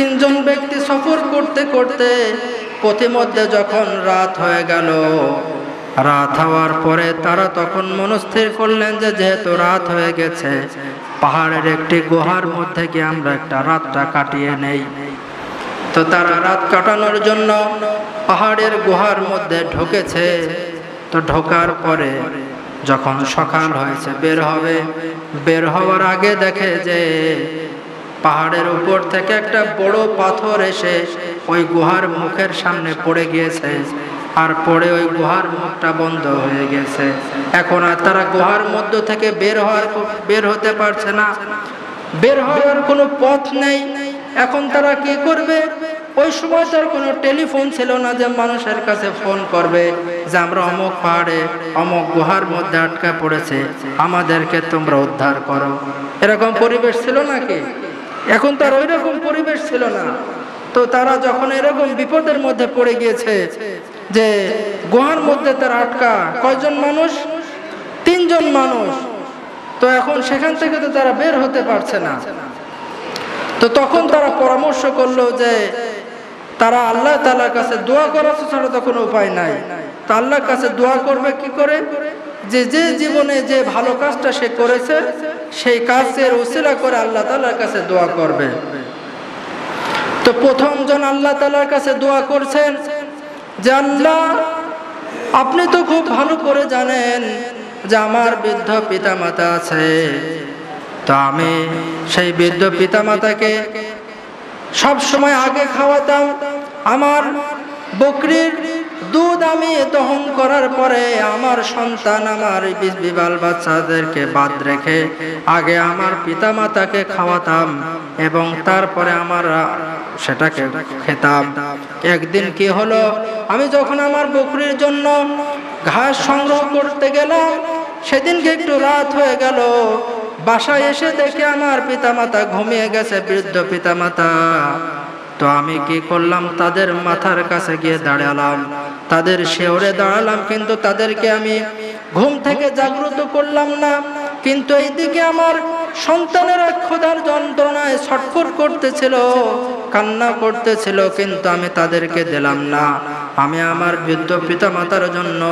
তিনজন ব্যক্তি সফর করতে করতে পথিমধ্যে যখন রাত হয়ে গেল, রাত হওয়ার পরে তারা তখন মনস্থির করলেন যে যেহেতু রাত হয়ে গেছে, পাহাড়ের একটি গুহার মধ্যে গিয়ে আমরা একটা রাতটা কাটিয়ে নেই। তো তারা রাত কাটানোর জন্য পাহাড়ের গুহার মধ্যে ঢুকেছে। তো ঢোকার পরে যখন সকাল হয়েছে, বের হবে, বের হওয়ার আগে দেখে যে পাহাড়ের উপর থেকে একটা বড় পাথর এসে ওই গুহার মুখের সামনে পড়ে গিয়েছে। আর পরে ওই গুহার মুখটা বন্ধ হয়ে গেছে। এখন আর তারা গুহার মধ্য থেকে বের হওয়ার বের হতে পারছে না। বের হওয়ার কোনো পথ নেই। এখন তারা কি করবে? ওই সময় তার কোনো টেলিফোন ছিল না যে মানুষের কাছে ফোন করবে যে আমরা অমুক পাহাড়ে, অমুক গুহার মধ্যে আটকা পড়েছে। আমাদেরকে তোমরা উদ্ধার করো। এরকম পরিবেশ ছিল নাকি? এখন তার ওই রকম পরিবেশ ছিল না। তো তারা যখন এরকম বিপদের মধ্যে পড়ে গিয়েছে যে গুহার মধ্যে তারা আটকা কয়জন মানুষ? তিনজন মানুষ। তো এখন সেখান থেকে তো তারা বের হতে পারছে না। তো তখন তারা পরামর্শ করল যে তারা আল্লাহ তালার কাছে দোয়া করা ছাড়া তো কোনো উপায় নাই। তো আল্লাহর কাছে দোয়া করবে কি করে? যে যে জীবনে যে ভালো কাজটা সে করেছে, সেই কাজের উসিলা করে আল্লাহ তালার কাছে দোয়া করবে। তো প্রথম জন আল্লাহ তালার কাছে দোয়া করছেন যে, আল্লাহ, আপনি তো খুব ভালো করে জানেন যে আমার বৃদ্ধ পিতা মাতা আছে। তো আমি সেই বৃদ্ধ পিতা মাতাকে সব সময় আগে খাওয়াতাম। আমার বকরির দুধ আমি দহন করার পরে আমার সন্তান, আমার বিবাল বাচ্চাদেরকে বাদ রেখে আগে আমার পিতা মাতাকে খাওয়াতাম এবং তারপরে আমার সেটাকে খেতাম। একদিন কি হলো? আমি যখন আমার বকরির জন্য ঘাস সংগ্রহ করতে গেলাম, সেদিনকে একটু রাত হয়ে গেল। বাসায় এসে দেখে আমার পিতামাতা ঘুমিয়ে গেছে, বৃদ্ধ পিতামাতা। তো আমি কি করলাম? তাদের মাথার কাছে গিয়ে দাঁড়ালাম। তাদের শেওরে দাঁড়ালাম, কিন্তু তাদেরকে আমি ঘুম থেকে জাগ্রত করলাম না। কিন্তু এইদিকে আমার সন্তানেরা ক্ষুধার যন্ত্রণায় ছটফট করতেছিল, কান্না করতেছিল, কিন্তু আমি তাদেরকে দিলাম না। আমি আমার বৃদ্ধ পিতা মাতার জন্য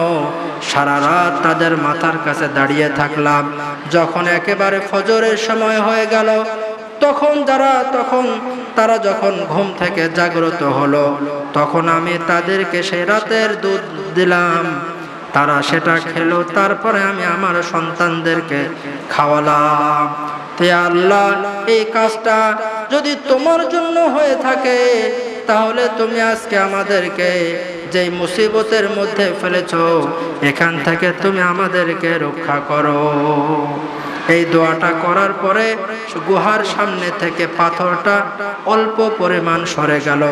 সারা রাত তাদের মাথার কাছে দাঁড়িয়ে থাকলাম। যখন একেবারে ফজরের সময় হয়ে গেল, তখন যারা তখন তারা যখন ঘুম থেকে জাগ্রত হলো, তখন আমি তাদেরকে সেই রাতের দুধ দিলাম। তারা সেটা খেলো, তারপরে আমি আমার সন্তানদেরকে খাওয়ালাম। তে আল্লাহ, এই কাজটা যদি তোমার জন্য হয়ে থাকে, তাহলে তুমি আজকে আমাদেরকে যে মুসিবতের মধ্যে ফেলেছ, এখান থেকে তুমি আমাদেরকে রক্ষা করো। এই দোয়াটা করার পরে গুহার সামনে থেকে পাথরটা অল্প পরিমাণ সরে গেল।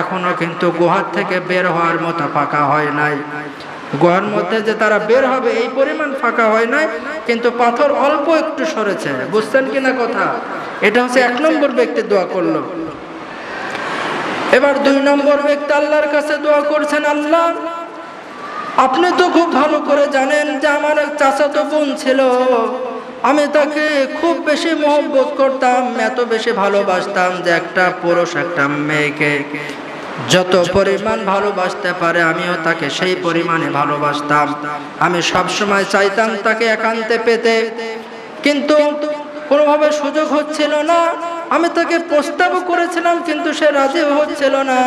এখনও কিন্তু গুহার থেকে বের হওয়ার মতো ফাঁকা হয় নাই। গুহার মধ্যে যে তারা বের হবে এই পরিমাণ ফাঁকা হয় নাই, কিন্তু পাথর অল্প একটু সরেছে। বুঝছেন কিনা কথা? এটা হচ্ছে এক নম্বর ব্যক্তি দোয়া করল। এবার দুই নম্বর ব্যক্তি আল্লাহর কাছে দোয়া করছেন, আল্লাহ, আপনি তো খুব ভালো করে জানেন যে আমার এক চাচাতো বোন ছিল। আমি তাকে খুব বেশি মহব্বত করতাম, এত বেশি ভালোবাসতাম যে একটা পুরুষ, একটা মেয়েকে যত পরিমাণ ভালোবাসতে পারে আমিও তাকে সেই পরিমাণে ভালোবাসতাম। আমি সব সময় চাইতাম তাকে একান্তে পেতে, কিন্তু কোনোভাবে সুযোগ হচ্ছিল না। আমি তাকে প্রস্তাবও করেছিলাম, কিন্তু সে রাজি হচ্ছিল না।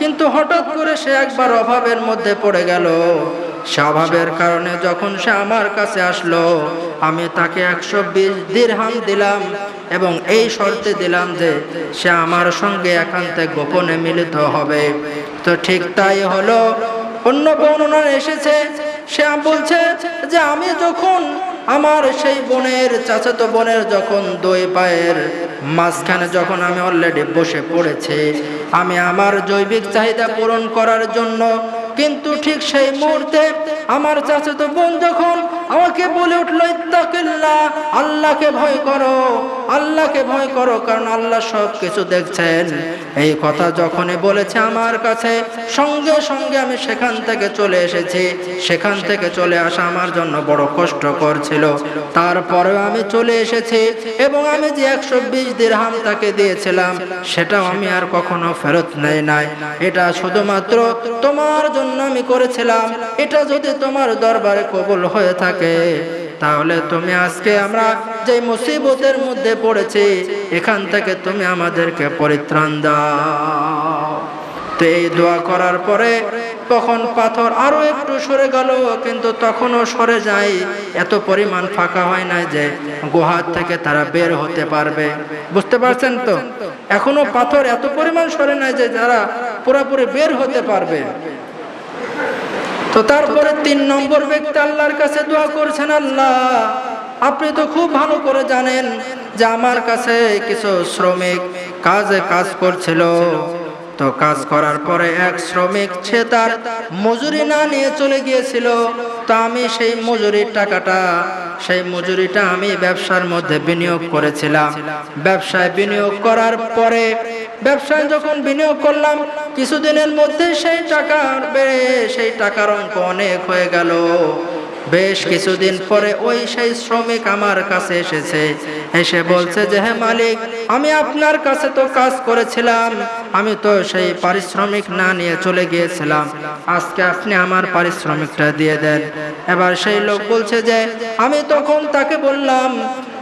কিন্তু হঠাৎ করে সে একবার অভাবের মধ্যে পড়ে গেল। সে অভাবের কারণে যখন সে আমার কাছে আসলো, আমি তাকে একশো বিশ দিরহাম দিলাম এবং এই শর্তে দিলাম যে সে আমার সঙ্গে একান্তে গোপনে মিলিত হবে। তো ঠিক তাই হলো, অন্য বর্ণনা এসেছে, সে বলছে যে আমি যখন আমার সেই বোনের, চাচাতো বোনের যখন দই পায়ের মাঝখানে যখন আমি অলরেডি বসে পড়েছি, আমি আমার জৈবিক চাহিদা পূরণ করার জন্য কিন্তু ঠিক সেই মুহূর্তে আমার চাচাতো বোন যখন আমাকে বলে উঠল, ইত্তাকিল্লাহ, আল্লাহকে ভয় করো, আল্লাহকে ভয় করো, কারণ আল্লাহ সব কিছু দেখছেন। এই কথা যখনই বলেছে আমার কাছে, সঙ্গে সঙ্গে আমি সেখান থেকে চলে এসেছি। সেখান থেকে চলে আসা আমার জন্য বড় কষ্টকর ছিল। তারপরেও আমি চলে এসেছি এবং আমি যে একশো বিশ দিরহাম তাকে দিয়েছিলাম, সেটাও আমি আর কখনো ফেরত নেই নাই। এটা শুধুমাত্র তোমার জন্য আমি করেছিলাম। এটা যদি তোমার দরবারে কবুল হয়ে থাকে তাহলে তুমি আজকে আমরা যে মুসিবতের মধ্যে পড়েছি, এখান থেকে তুমি আমাদেরকে পরিত্রাণ দাও। তো এই দোয়া করার পরে তখন পাথর আরও একটু সরে গেল, কিন্তু তখনও সরে যায়। এত পরিমাণ ফাঁকা হয় না যে গুহার থেকে তারা বের হতে পারবে। বুঝতে পারছেন তো? এখনও পাথর এত পরিমাণ সরে নাই যে যারা পুরোপুরি বের হতে পারবে। তো তারপরে তিন নম্বর ব্যক্তি আল্লাহর কাছে দোয়া করছেন, আল্লাহ, আপনি তো খুব ভালো করে জানেন যে আমার কাছে কিছু শ্রমিক কাজে কাজ করছিল। তো কাজ করার পরে এক শ্রমিক, সে তার মজুরি না নিয়ে চলে গিয়েছিল। তো আমি সেই মজুরির টাকাটা সেই মজুরিটা আমি ব্যবসার মধ্যে বিনিয়োগ করেছিলাম। ব্যবসায় বিনিয়োগ করার পরে ব্যবসায় যখন বিনিয়োগ করলাম, কিছুদিনের মধ্যে সেই টাকা বেড়ে সেই টাকার অঙ্ক অনেক হয়ে গেল। বেশ কিছুদিন পরে ওই সেই শ্রমিক আমার কাছে এসেছে। এসে বলছে যে হ্যাঁ মালিক, আমি আপনার কাছে তো কাজ করেছিলাম। আমি তো সেই পারিশ্রমিক না নিয়ে চলে গিয়েছিলাম। আজকে আপনি আমার পারিশ্রমিকটা দিয়ে দেন। এবার সেই লোক বলছে যে, আমি তখন তাকে বললাম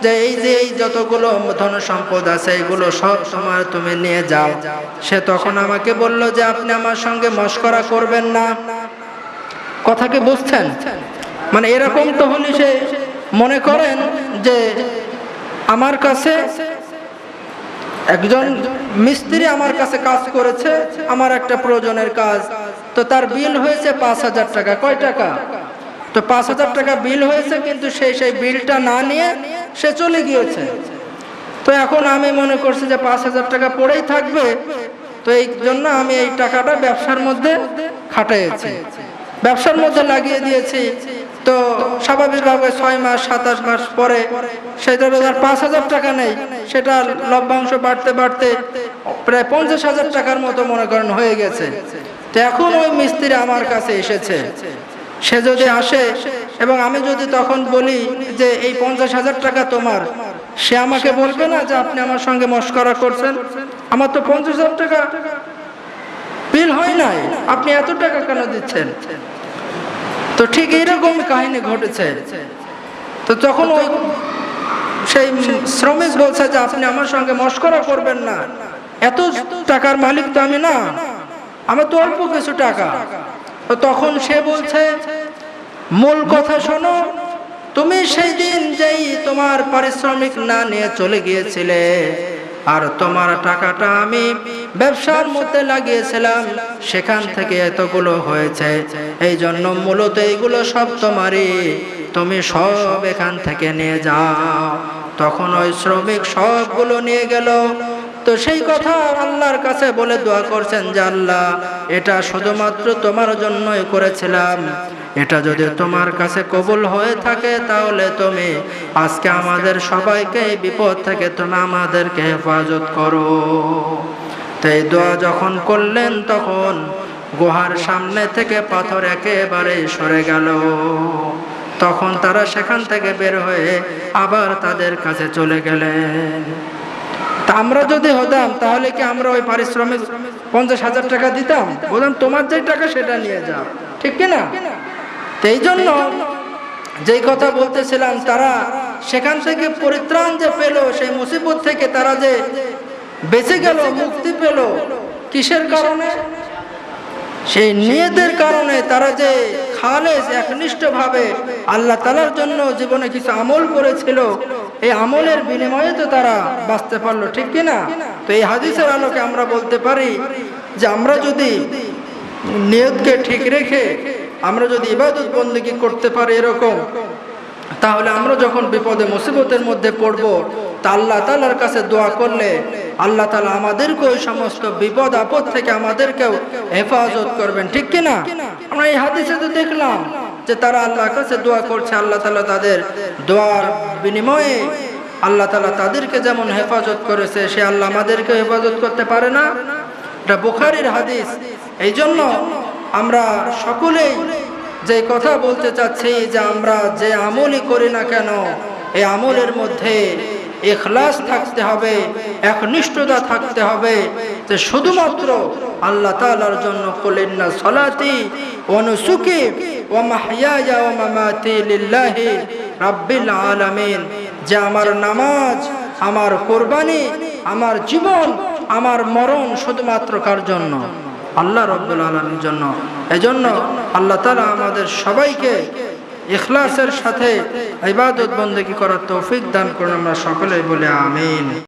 যে, এই যে, এই যতগুলো ধন সম্পদ আছে, এগুলো সব তোমার তুমি নিয়ে যাও। সে তখন আমাকে বলল যে, আপনি আমার সঙ্গে মস্করা করবেন না। কথা কি বুঝছেন? মানে এরকম তো হলে সে মনে করেন যে আমার কাছে একজন মিস্ত্রি আমার কাছে কাজ করেছে, আমার একটা প্রয়োজনের কাজ। তো তার বিল হয়েছে পাঁচ হাজার টাকা। কয় টাকা? তো পাঁচ হাজার টাকা বিল হয়েছে, কিন্তু সে সেই বিলটা না নিয়ে সে চলে গিয়েছে। তো এখন আমি মনে করছি যে পাঁচ হাজার টাকা পড়েই থাকবে। তো এই জন্য আমি এই টাকাটা ব্যবসার মধ্যে খাটাইছি। ব্যবসার মধ্যে লাগিয়ে দিয়েছি। তো স্বাভাবিকভাবে ছয় মাস, সাতাশ মাস পরে সেটা আর পাঁচ হাজার টাকা নেই। সেটা লভ্যাংশ বাড়তে বাড়তে প্রায় পঞ্চাশ হাজার টাকার মতো মনে করেন হয়ে গেছে। তো এখন ওই মিস্ত্রি আমার কাছে এসেছে। সে যদি আসে এবং আমি যদি তখন বলি যে এই পঞ্চাশ হাজার টাকা তোমার, সে আমাকে বলবে না যে আপনি আমার সঙ্গে মস্করা করছেন। আমার তো পঞ্চাশ হাজার টাকা বিল হয় নাই। আপনি এত টাকা কেন দিচ্ছেন? তো ঠিক এরকম কাহিনী ঘটেছে। তো তখন ওই সেই শ্রমিক বলছে যে আপনি আমার সঙ্গে মস্করা করবেন না। এত টাকার মালিক তো আমি না। আমার তো অল্প কিছু টাকা। তো তখন সে বলছে মূল কথা শোনো তুমি সেই দিন যেই তোমার পারিশ্রমিক না নিয়ে চলে গিয়েছিলে আর তোমার টাকাটা আমি ব্যবসার মধ্যে লাগিয়েছিলাম। সেখান থেকে এতগুলো হয়েছে। এই জন্য মূলত এইগুলো সব তোমারই। তুমি সব এখান থেকে নিয়ে যাও। তখন ওই শ্রমিক সবগুলো নিয়ে গেল। তো সেই কথা আল্লাহর কাছে বলে দোয়া করছেন যে আল্লাহ, এটা শুধুমাত্র তোমার জন্যই করেছিলাম। এটা যদি তোমার কাছে কবুল হয়ে থাকে তাহলে তুমি আজকে আমাদের সবাইকে বিপদ থেকে তুমি আমাদেরকে হেফাজত করো। তো এই দোয়া যখন করলেন তখন গুহার সামনে থেকে পাথর একেবারে সরে গেল। তখন তারা সেখান থেকে বের হয়ে আবার তাদের কাছে চলে গেলেন। তা আমরা যদি হতাম, তাহলে কি আমরা ওই পারিশ্রমিক পঞ্চাশ হাজার টাকা দিতাম? বললাম, তোমার যে টাকা, সেটা নিয়ে যাও। ঠিক কিনা এই জন্য যেই কথা বলতেছিলাম, তারা সেখান থেকে পরিত্রাণ যে পেল, সেই মুসিবত থেকে তারা যে বেঁচে গেল, মুক্তি পেল, কিসের কারণে? সেই নিয়েদের কারণে তারা যে খালেজ একনিষ্ঠ ভাবে আল্লাহ তালার জন্য জীবনে কিছু আমল করেছিল। এই আমলের বিনিময়ে তো তারা বাঁচতে পারল, ঠিক কিনা তো এই হাদিসের আলোকে আমরা বলতে পারি যে আমরা যদি নিয়তকে ঠিক রেখে আমরা যদি ইবাদত বন্দী করতে পারি এরকম, তাহলে আমরা যখন বিপদে, মুসিবতের মধ্যে পড়ব তা আল্লাহ তালার কাছে দোয়া করলে আল্লাহ তালা আমাদেরকে ওই সমস্ত বিপদ, আপদ থেকে আমাদেরকেও হেফাজত করবেন। ঠিক কিনা? আমরা এই হাদিসে তো দেখলাম যে তারা আল্লাহর কাছে দোয়া করছে, আল্লাহ তালা তাদের দোয়ার বিনিময়ে আল্লাহ তালা তাদেরকে যেমন হেফাজত করেছে, সে আল্লাহ আমাদেরকে হেফাজত করতে পারে না। এটা বুখারির হাদিস। এই জন্য আমরা সকলেই যে কথা বলতে চাচ্ছি যে আমরা যে আমলই করি না কেন, এই আমলের মধ্যে এখলাস থাকতে হবে, একনিষ্ঠতা থাকতে হবে। যে শুধুমাত্র আল্লাহ তাআলার জন্য করেন না, সলাতি অনুসুকি ও মাহিয়া ও মামাতি লিল্লাহি রাব্বিল আলামিন। যে আমার নামাজ, আমার কোরবানি, আমার জীবন, আমার মরণ শুধুমাত্র কার জন্য? আল্লাহ রব্বুল আলমীর জন্য। এজন্য আল্লাহ তালা আমাদের সবাইকে ইখলাসের সাথে ইবাদত বন্দেগী করার তৌফিক দান করুন আমরা সকলেই বলে আমিন।